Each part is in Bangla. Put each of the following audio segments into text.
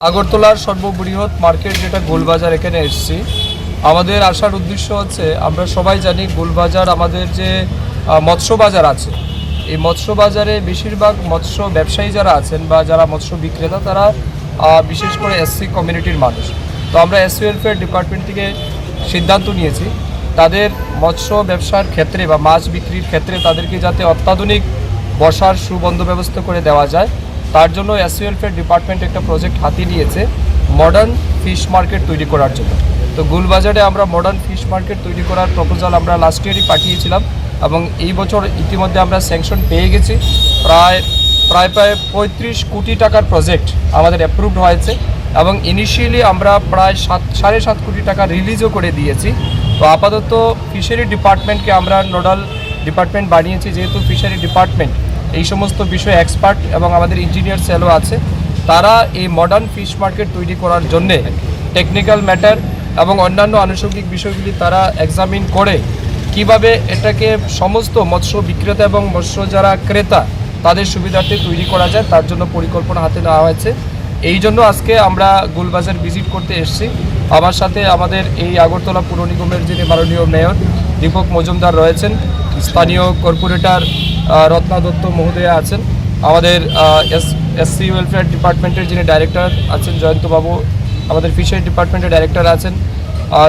আগরতলার সর্ববৃহৎ মার্কেট যেটা গোলবাজার এখানে এসেছি। আমাদের আসার উদ্দেশ্য হচ্ছে, আমরা সবাই জানি গোলবাজার আমাদের যে মৎস্য বাজার আছে। এই মৎস্য বাজারে বেশিরভাগ মৎস্য ব্যবসায়ী যারা আছেন বা যারা মৎস্য বিক্রেতা, তারা বিশেষ করে এসসি কমিউনিটির মানুষ। তো আমরা এসসি ওয়েলফেয়ার ডিপার্টমেন্ট থেকে সিদ্ধান্ত নিয়েছি, তাদের মৎস্য ব্যবসার ক্ষেত্রে বা মাছ বিক্রির ক্ষেত্রে তাদেরকে যাতে অত্যাধুনিক বসার সুবন্ধ ব্যবস্থা করে দেওয়া যায়। তার জন্য এস ওয়েলফেয়ার ডিপার্টমেন্ট একটা প্রজেক্ট হাতে নিয়েছে মডার্ন ফিশ মার্কেট তৈরি করার জন্য। তো গুলবাজারে আমরা মডার্ন ফিশ মার্কেট তৈরি করার প্রপোজাল আমরা লাস্ট ইয়ারই পাঠিয়েছিলাম এবং এই বছর ইতিমধ্যে আমরা স্যাংশন পেয়ে গেছি। প্রায় প্রায় প্রায় পঁয়ত্রিশ কোটি টাকার প্রজেক্ট আমাদের অ্যাপ্রুভড হয়েছে এবং ইনিশিয়ালি আমরা প্রায় সাত, সাড়ে সাত কোটি টাকা রিলিজও করে দিয়েছি। তো আপাতত ফিশারি ডিপার্টমেন্টকে আমরা নোডাল ডিপার্টমেন্ট বানিয়েছি, যেহেতু ফিশারি ডিপার্টমেন্ট এই সমস্ত বিষয়ে এক্সপার্ট এবং আমাদের ইঞ্জিনিয়ার সেলও আছে। তারা এই মডার্ন ফিশ মার্কেট তৈরি করার জন্যে টেকনিক্যাল ম্যাটার এবং অন্যান্য আনুষঙ্গিক বিষয়গুলি তারা এক্সামিন করে কীভাবে এটাকে সমস্ত মৎস্য বিক্রেতা এবং মৎস্য যারা ক্রেতা তাদের সুবিধার্থে তৈরি করা যায়, তার জন্য পরিকল্পনা হাতে নেওয়া হয়েছে। এই জন্য আজকে আমরা গুলবাজার ভিজিট করতে এসেছি। আমার সাথে আমাদের এই আগরতলা পুর নিগমের যিনি মাননীয় মেয়র দীপক মজুমদার রয়েছেন। স্থানীয় কর্পোরেটর রত্না দত্ত মহোদয়া আছেন। আমাদের এস, এসসি ওয়েলফেয়ার ডিপার্টমেন্টের যিনি ডাইরেক্টর আছেন, জয়ন্তবাবু, আমাদের ফিশারি ডিপার্টমেন্টের ডাইরেক্টর আছেন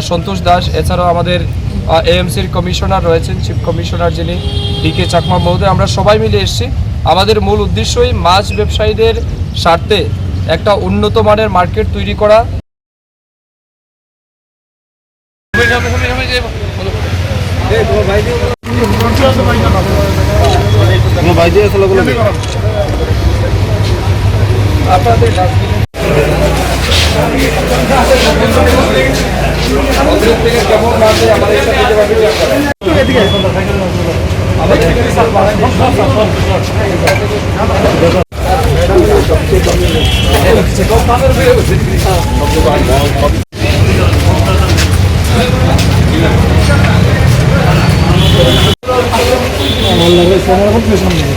সন্তোষ দাস। এছাড়াও আমাদের এএমসির কমিশনার রয়েছেন চিফ কমিশনার যিনি ডি কে চাকমা মহোদয়। আমরা সবাই মিলে এসেছি। আমাদের মূল উদ্দেশ্যই মাছ ব্যবসায়ীদের স্বার্থে একটা উন্নত মানের মার্কেট তৈরি করা। আপনাদের মন্দির থেকে কেমন মাঝে আমাদের আমাদের থেকে স্যার